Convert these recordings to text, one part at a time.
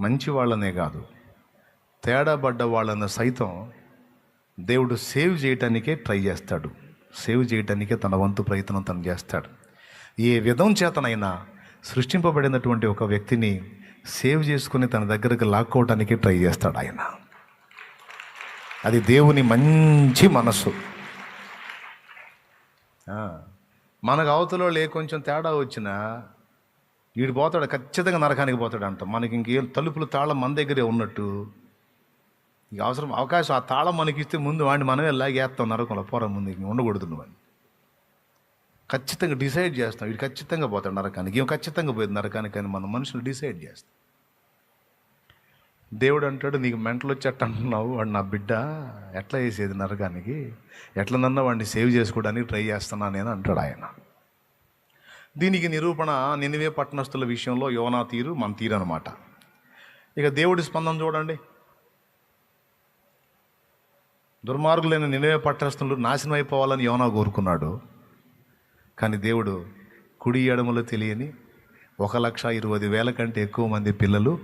మంచి వాళ్ళనే కాదు తేడాబడ్డ వాళ్ళను సైతం దేవుడు సేవ్ చేయటానికే ట్రై చేస్తాడు. సేవ్ చేయటానికే తన వంతు ప్రయత్నం తను చేస్తాడు. ఏ విధం చేతనైనా సృష్టింపబడినటువంటి ఒక వ్యక్తిని సేవ్ చేసుకుని తన దగ్గరకు లాక్కోవటానికి ట్రై చేస్తాడు ఆయన. అది దేవుని మంచి మనసు. మనకు అవతలో లే కొంచెం తేడా వచ్చినా వీడు పోతాడు ఖచ్చితంగా నరకానికి పోతాడు అంట. మనకి ఇంకేం తలుపులు తాళం మన దగ్గరే ఉన్నట్టు. ఇక అవసరం అవకాశం ఆ తాళం మనకి ఇస్తే ముందు వాడిని మనమే లాగేస్తాం నరకంలో పోరం ముందు ఇంక ఉండకూడదు వాడిని ఖచ్చితంగా డిసైడ్ చేస్తాం వీడు ఖచ్చితంగా పోతాడు నరకానికి. ఏం ఖచ్చితంగా పోయింది నరకానికి అని మన మనుషులు డిసైడ్ చేస్తాం. దేవుడు అంటాడు నీకు మెంటలు వచ్చేట్టు అంటున్నావు వాడు నా బిడ్డ ఎట్లా వేసేది నరకానికి? ఎట్లనన్నా వాడిని సేవ్ చేసుకోవడానికి ట్రై చేస్తున్నా నేను అంటాడు ఆయన. దీనికి నిరూపణ నినివే పట్టణస్థుల విషయంలో యోనా తీరు మన తీరు అనమాట ఇక దేవుడి స్పందన చూడండి. దుర్మార్గులైన నినివే పట్టణస్థులు నాశనం అయిపోవాలని యోనా కోరుకున్నాడు. కానీ దేవుడు కుడి ఎడమలో తెలియని ఒక లక్ష ఇరవై వేల కంటే ఎక్కువ మంది పిల్లలు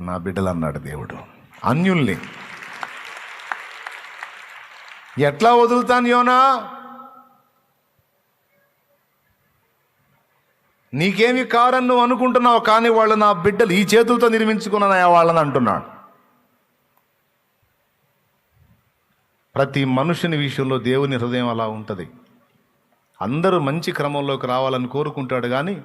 నా బిడ్డలు అన్నాడు దేవుడు. అన్యుల్ని. ఎట్లా వదులుతాను యోనా? నీకేమి కారని నువ్వు అనుకుంటున్నావు కానీ వాళ్ళు నా బిడ్డలు ఈ చేతులతో నిర్మించుకున్న వాళ్ళని అంటున్నాడు. ప్రతి మనుషుని విషయంలో దేవుని హృదయం అలా ఉంటుంది. అందరూ మంచి క్రమంలోకి రావాలని కోరుకుంటాడు కానీ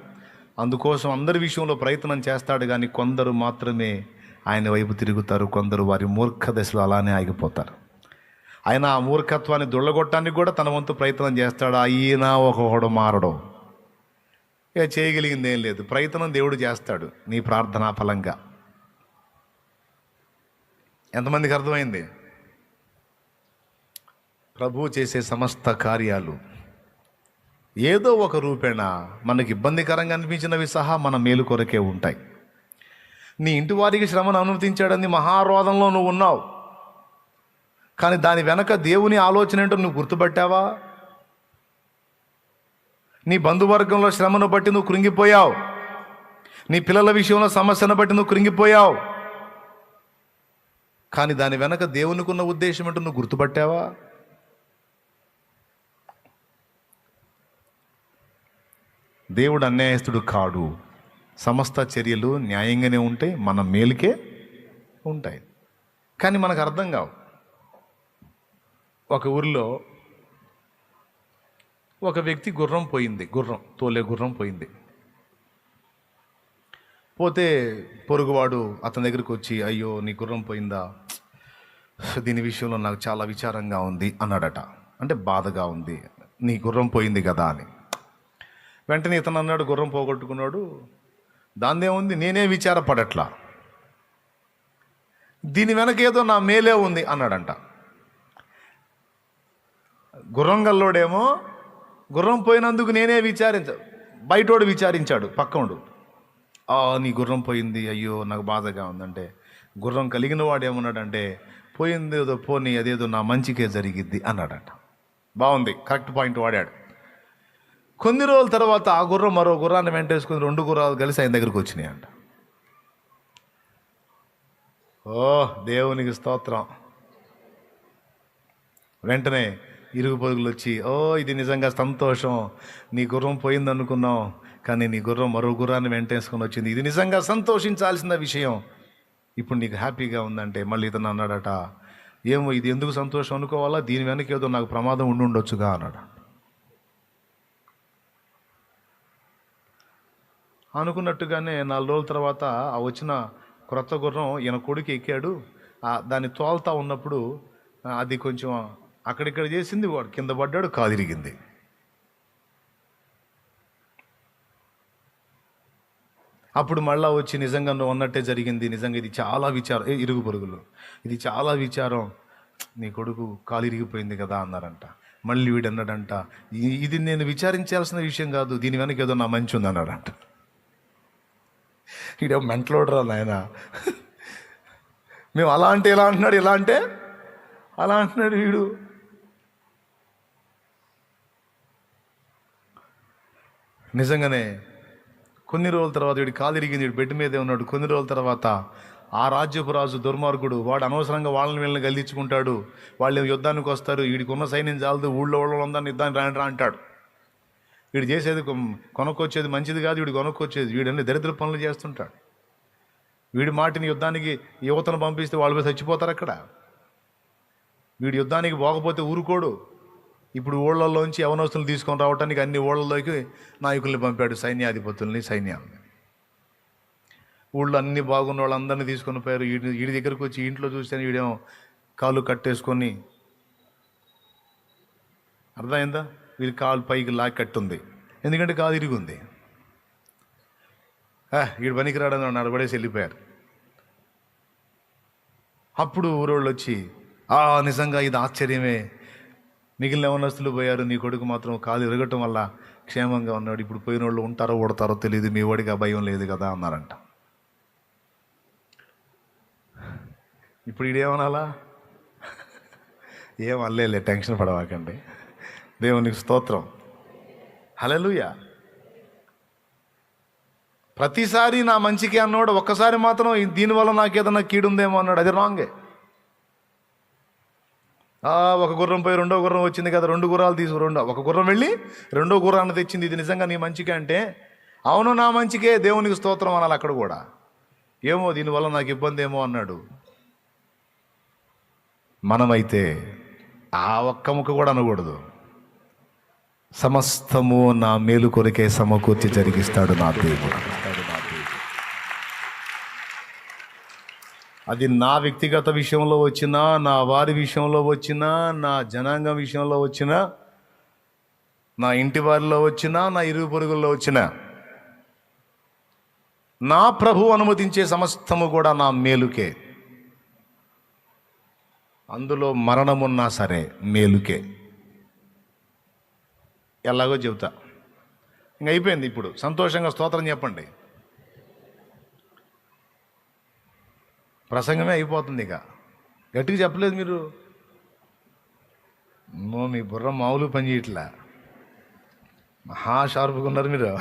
అందుకోసం అందరి విషయంలో ప్రయత్నం చేస్తాడు కానీ కొందరు మాత్రమే ఆయన వైపు తిరుగుతారు కొందరు వారి మూర్ఖ దశలో అలానే ఆగిపోతారు. ఆయన ఆ మూర్ఖత్వాన్ని దొళ్ళగొట్టడానికి కూడా తన వంతు ప్రయత్నం చేస్తాడు? అయినా ఒకడు మారడం. ఇక చేయగలిగింది ఏం లేదు. ప్రయత్నం దేవుడు చేస్తాడు నీ ప్రార్థనా ఫలంగా. ఎంతమందికి అర్థమైంది? ప్రభువు చేసే సమస్త కార్యాలు. ఏదో ఒక రూపేణ మనకి ఇబ్బందికరంగా అనిపించినవి సహా మన మేలు కొరకే ఉంటాయి. నీ ఇంటి వారికి శ్రమను అనుమతించాడని మహారోధంలో నువ్వు ఉన్నావు. కానీ దాని వెనక దేవుని ఆలోచన ఏంటో నువ్వు గుర్తుపట్టావా? నీ బంధువర్గంలో శ్రమను బట్టి నువ్వు కృంగిపోయావు. నీ పిల్లల విషయంలో సమస్యను బట్టి నువ్వు కృంగిపోయావు. కానీ దాని వెనక దేవునికి ఉన్న ఉద్దేశం ఏంటో నువ్వు గుర్తుపట్టావా? దేవుడు అన్యాయస్తుడు కాడు. సమస్త చర్యలు న్యాయంగానే ఉంటాయి మన మేలుకే ఉంటాయి. కానీ మనకు అర్థం కావు. ఒక ఊరిలో ఒక వ్యక్తి గుర్రం పోయింది గుర్రం తోలే గుర్రం పోయింది. పోతే పొరుగువాడు అతని దగ్గరికి వచ్చి అయ్యో నీ గుర్రం పోయిందా? దీని విషయంలో నాకు చాలా విచారంగా ఉంది అన్నాడట. అంటే బాధగా ఉంది. నీ గుర్రం పోయింది కదా అని. వెంటనే ఇతను అన్నాడు గుర్రం పోగొట్టుకున్నాడు. దాందేముంది నేనే విచారపడట్లా. దీని వెనక ఏదో నా మేలే ఉంది అన్నాడంట. గుర్రం గల్లోడేమో గుర్రం పోయినందుకు నేనే విచారించ బయటోడు విచారించాడు పక్కోడు. ఆ నీ గుర్రం పోయింది అయ్యో నాకు బాధగా ఉందంటే గుర్రం కలిగిన వాడు ఏమన్నాడంటే పోయింది ఏదో పోనీ అదేదో నా మంచికే జరిగిద్ది అన్నాడంట. బాగుంది కరెక్ట్ పాయింట్ వాడాడు. కొన్ని రోజుల తర్వాత ఆ గుర్రం మరో గుర్రాన్ని వెంటేసుకుని రెండు గుర్రాలు కలిసి ఆయన దగ్గరికి వచ్చినాయి అంట. ఓ దేవునికి స్తోత్రం. వెంటనే ఇరుగు పొరుగులు వచ్చి ఓ ఇది నిజంగా సంతోషం. నీ గుర్రం పోయింది అనుకున్నాం కానీ నీ గుర్రం మరో గుర్రాన్ని వెంటేసుకొని వచ్చింది ఇది నిజంగా సంతోషించాల్సిన విషయం. ఇప్పుడు నీకు హ్యాపీగా ఉందంటే మళ్ళీ ఇతను అన్నాడట ఏమో ఇది ఎందుకు సంతోషం అనుకోవాలా? దీని వెనక ఏదో నాకు ప్రమాదం ఉండి ఉండొచ్చుగా అన్నాడు. అనుకున్నట్టుగానే నాలుగు రోజుల తర్వాత ఆ వచ్చిన క్రొత్త గుర్రం ఈయన కొడుకు ఎక్కాడు. దాన్ని తోలుతా ఉన్నప్పుడు అది కొంచెం అక్కడిక్కడ చేసింది వాడు. కింద పడ్డాడు కాదిరిగింది. అప్పుడు మళ్ళా వచ్చి నిజంగా నువ్వు అన్నట్టే జరిగింది. నిజంగా ఇది చాలా విచారం. ఏ, ఇరుగు పొరుగులు. ఇది చాలా విచారం. నీ కొడుకు కాలు ఇరిగిపోయింది కదా అన్నారంట. మళ్ళీ వీడు అన్నాడంట ఇది నేను విచారించాల్సిన విషయం కాదు. దీని వెనక ఏదో నా మంచి ఉంది అన్నాడంట. ఈడో మెంటలోడరా నాయన. మేము అలా అంటే ఎలా అంటున్నాడు? ఇలా అంటే? అలా అంటున్నాడు వీడు. నిజంగానే కొన్ని రోజుల తర్వాత వీడి కాలు ఇరిగింది వీడు బెడ్ మీదే ఉన్నాడు. కొన్ని రోజుల తర్వాత ఆ రాజ్యపు రాజు దుర్మార్గుడు వాడు అనవసరంగా వాళ్ళని వీళ్ళని గల్దించుకుంటాడు వాళ్ళు యుద్ధానికి వస్తారు వీడికి ఉన్న సైన్యం చాలదు ఊళ్ళో వాళ్ళందరినీ యుద్ధానికి రాని రా అంటాడు. వీడు చేసేది కొనుక్కొచ్చేది మంచిది కాదు వీడు కొనుక్కొచ్చేది వీడన్ని దరిద్ర పనులు చేస్తుంటాడు. వీడి మాటిని యుద్ధానికి యువతను పంపిస్తే వాళ్ళు చచ్చిపోతారు అక్కడ. వీడు యుద్ధానికి పోకపోతే ఊరుకోడు. ఇప్పుడు ఊళ్ళల్లోంచి యవనస్తులు తీసుకొని రావడానికి అన్ని ఊళ్ళలోకి నాయకుల్ని పంపాడు సైన్యాధిపతుల్ని సైన్యాన్ని ఊళ్ళో అన్ని బాగున్న వాళ్ళందరినీ తీసుకొని పోయారు. వీడి వీడి దగ్గరకు వచ్చి ఇంట్లో చూస్తే వీడేమో కాళ్ళు కట్టేసుకొని అర్థమైందా? వీడి కాలు పైకి లాగి కట్టుంది. ఎందుకంటే కాలు ఇరిగింది. వీడు పనికి రావడం నడబడేసి వెళ్ళిపోయారు. అప్పుడు ఊరోళ్ళు వచ్చి ఆ నిజంగా ఇది ఆశ్చర్యమే. మిగిలిన యవనస్తులు పోయారు నీ కొడుకు మాత్రం కాలు ఇరగటం వల్ల క్షేమంగా ఉన్నాడు. ఇప్పుడు పోయిన వాళ్ళు ఉంటారో ఓడతారో తెలియదు మీ వాడికి ఆ భయం లేదు కదా అన్నారంట. ఇప్పుడు ఇడేమనాలా ఏం అల్లేలే టెన్షన్ పడవాకండి దేవునికి స్తోత్రం. హలలుయ ప్రతిసారి నా మంచికి అన్నోడు ఒక్కసారి మాత్రం దీనివల్ల నాకు ఏదైనా కీడుందేమో అన్నాడు. అది రాంగే. ఒక గుర్రం పోయి రెండో గుర్రం వచ్చింది కదా రెండు గుర్రాలు తీసు రెండో. ఒక గుర్రం వెళ్ళి రెండో గుర్రాన్ని తెచ్చింది ఇది నిజంగా నీ మంచికే అంటే అవును నా మంచికే దేవునికి స్తోత్రం అనాలి అక్కడ కూడా. ఏమో దీనివల్ల నాకు ఇబ్బంది ఏమో అన్నాడు. మనమైతే ఆ ఒక్క ముక్క కూడా అనకూడదు. సమస్తము నా మేలు కొరికే సమకూర్చి జరిగిస్తాడు నా దేవుడు. అది నా వ్యక్తిగత విషయంలో వచ్చినా నా వారి విషయంలో వచ్చినా నా జనాంగం విషయంలో వచ్చినా నా ఇంటి వారిలో వచ్చినా నా ఇరుగు పొరుగుల్లో వచ్చినా నా ప్రభు అనుమతించే సమస్తము కూడా నా మేలుకే. అందులో మరణమున్నా సరే మేలుకే. ఎలాగో చెబుతా. ఇంక అయిపోయింది ఇప్పుడు. సంతోషంగా స్తోత్రం చెప్పండి. ప్రసంగమే అయిపోతుంది ఇక. గట్టిగా చెప్పలేదు మీరు? మీ బుర్ర మామూలు పని చేయట్లా. మహా షార్ప్గా ఉన్నారు మీరు.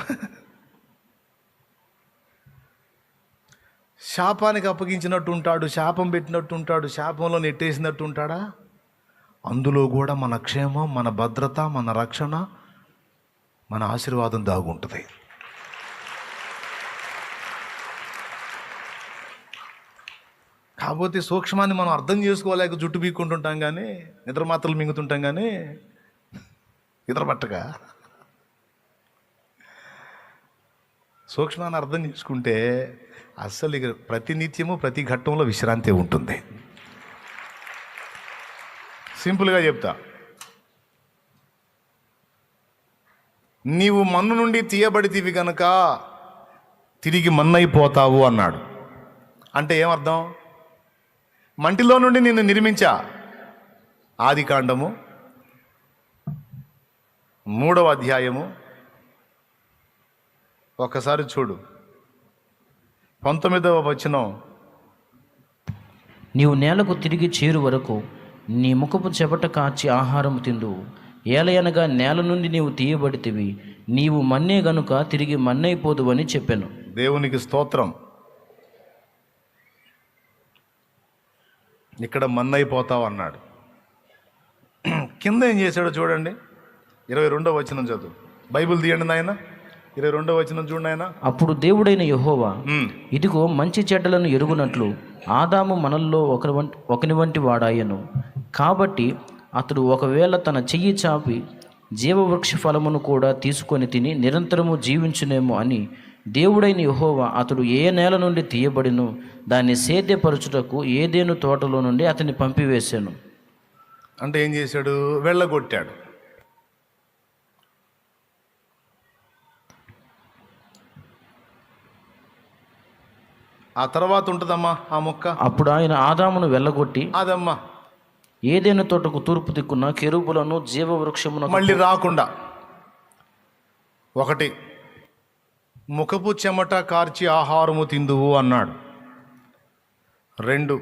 శాపానికి అప్పగించినట్టు ఉంటాడు శాపం పెట్టినట్టు ఉంటాడు శాపంలో నెట్టేసినట్టు ఉంటాడా? అందులో కూడా మన క్షేమం మన భద్రత మన రక్షణ మన ఆశీర్వాదం దాగుంటుంది. కాకపోతే సూక్ష్మాన్ని మనం అర్థం చేసుకోలేక జుట్టు బీక్కుంటుంటాం కానీ నిద్ర మాత్రలు మింగుతుంటాం కానీ నిద్ర పట్టక. సూక్ష్మాన్ని అర్థం చేసుకుంటే అస్సలు ఇక ప్రతి నిత్యము ప్రతి ఘట్టంలో విశ్రాంతి ఉంటుంది. సింపుల్గా చెప్తా. నీవు మన్ను నుండి తీయబడితివి గనక తిరిగి మన్నైపోతావు అన్నాడు. అంటే ఏమర్థం? మంటిలో నుండి నిన్ను నిర్మించా. ఆది కాండము మూడవ అధ్యాయము. ఒకసారి చూడు. పంతొమ్మిదవ వచనం. నీవు నేలకు తిరిగి చేరు వరకు నీ ముఖపు చెపట కాచి ఆహారము తిందు. ఏలయనగా నేల నుండి నీవు తీయబడితివి. నీవు మన్నే గనుక తిరిగి మన్నైపోదు అని చెప్పాను. దేవునికి స్తోత్రం. ఇక్కడ మన్నైపోతావు అన్నాడు. కింద ఏం చేశాడో చూడండి. ఇరవై రెండో వచనం చదువు. బైబిల్ తీయండి నాయన. ఇరవై రెండో వచనం చూడండి ఆయన అప్పుడు దేవుడైన యెహోవా ఇదిగో మంచి చెడ్డలను ఎరుగునట్లు ఆదాము మనల్లో ఒకరి వంటి ఒకని వంటి వాడాయను. కాబట్టి అతడు ఒకవేళ తన చెయ్యి చాపి జీవవృక్ష ఫలమును కూడా తీసుకొని తిని నిరంతరము జీవించునేమో అని దేవుడైన యెహోవా అతడు ఏ నేల నుండి తీయబడిను దాన్ని సేద్యపరచుటకు ఏదేను తోటలో నుండి అతన్ని పంపివేశాను. అంటే ఏం చేశాడు? వెళ్ళగొట్టాడు. ఆ తర్వాత ఉంటుందమ్మా ఆ మొక్క? అప్పుడు ఆయన ఆదామును వెళ్ళగొట్టి అదమ్మా. ఏదేను తోటకు తూర్పు దిక్కున కెరూబులను జీవవృక్షమున మళ్ళీ రాకుండా. ఒకటి ముఖపు చెమట కార్చి ఆహారము తిందువు అన్నాడు. రెండు.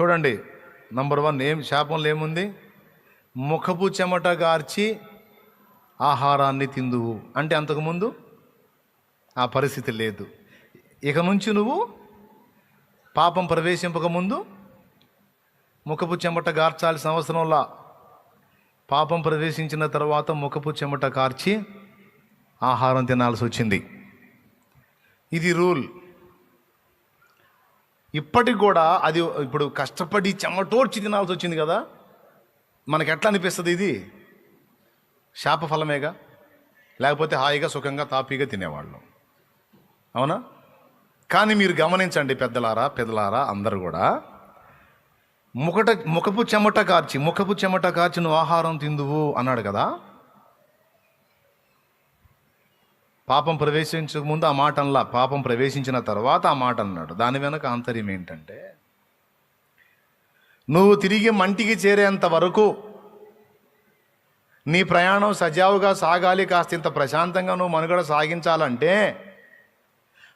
చూడండి నంబర్ వన్ ఏం శాపంలో ఏముంది? ముఖపు చెమట గార్చి ఆహారాన్ని తిందువు. అంటే అంతకుముందు ఆ పరిస్థితి లేదు. ఇక నుంచి నువ్వు పాపం ప్రవేశింపక ముందు ముఖపు చెమట గార్చాల్సిన అవసరంలా పాపం ప్రవేశించిన తర్వాత ముఖపు చెమట కార్చి ఆహారం తినాల్సి వచ్చింది. ఇది రూల్. ఇప్పటికి కూడా అది ఇప్పుడు కష్టపడి చెమటోడ్చి తినాల్సి వచ్చింది కదా? మనకి ఎట్లా అనిపిస్తుంది ఇది? శాప ఫలమేగా? లేకపోతే హాయిగా సుఖంగా తాపీగా తినేవాళ్ళం. అవునా? కానీ మీరు గమనించండి పెద్దలారా పెద్దలారా అందరు కూడా ముఖట ముఖపు చెమట కార్చి ముఖపు చెమట కార్చి నువ్వు ఆహారం తిందువు అన్నాడు కదా? పాపం ప్రవేశించక ముందు ఆ మాట అనలా పాపం ప్రవేశించిన తర్వాత ఆ మాట అన్నాడు. దాని వెనక ఆంతర్యం ఏంటంటే నువ్వు తిరిగి మంటికి చేరేంత వరకు నీ ప్రయాణం సజావుగా సాగాలి కాస్త ఇంత ప్రశాంతంగా నువ్వు మనుగడ సాగించాలంటే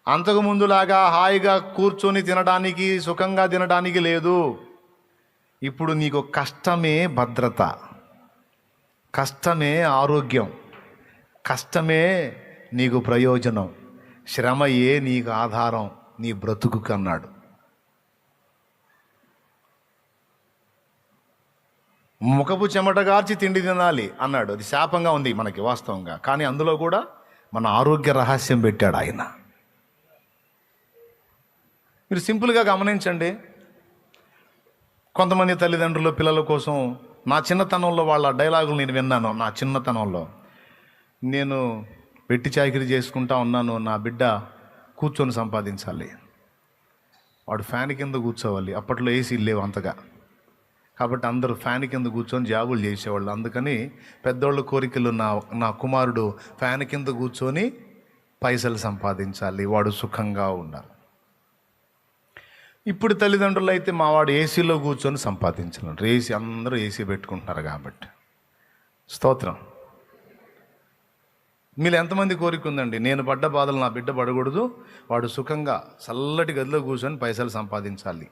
అంతకు ముందులాగా హాయిగా కూర్చొని తినడానికి సుఖంగా తినడానికి లేదు. ఇప్పుడు నీకు కష్టమే భద్రత కష్టమే ఆరోగ్యం కష్టమే నీకు ప్రయోజనం. శ్రమయే నీకు ఆధారం. నీ బ్రతుకు కన్నాడు ముఖపు చెమటగార్చి తిండి తినాలి అన్నాడు. అది శాపంగా ఉంది మనకి వాస్తవంగా. కానీ అందులో కూడా మన ఆరోగ్య రహస్యం పెట్టాడు ఆయన. మీరు సింపుల్గా గమనించండి. కొంతమంది తల్లిదండ్రులు పిల్లల కోసం నా చిన్నతనంలో వాళ్ళ డైలాగులు నేను విన్నాను. నా చిన్నతనంలో నేను వెట్టి చాకిరి చేసుకుంటా ఉన్నాను నా బిడ్డ కూర్చొని సంపాదించాలి. వాడు ఫ్యాన్ కింద కూర్చోవాలి. అప్పట్లో ఏసీ లేవు అంతగా. కాబట్టి అందరూ ఫ్యాన్ కింద కూర్చొని జాబులు చేసేవాళ్ళు. అందుకని పెద్దోళ్ళ కోరికలు నా నా కుమారుడు ఫ్యాన్ కింద కూర్చొని పైసలు సంపాదించాలి. వాడు సుఖంగా ఉండాలి ఇప్పుడు తల్లిదండ్రులు అయితే మా వాడు ఏసీలో కూర్చొని సంపాదించాలంటారు ఏసీ అందరూ ఏసీ పెట్టుకుంటున్నారు కాబట్టి. స్తోత్రం. మీరు ఎంతమంది కోరిక ఉందండి? నేను పడ్డ బాధలు నా బిడ్డ పడకూడదు. వాడు సుఖంగా చల్లటి గదిలో కూర్చొని పైసలు సంపాదించాలి.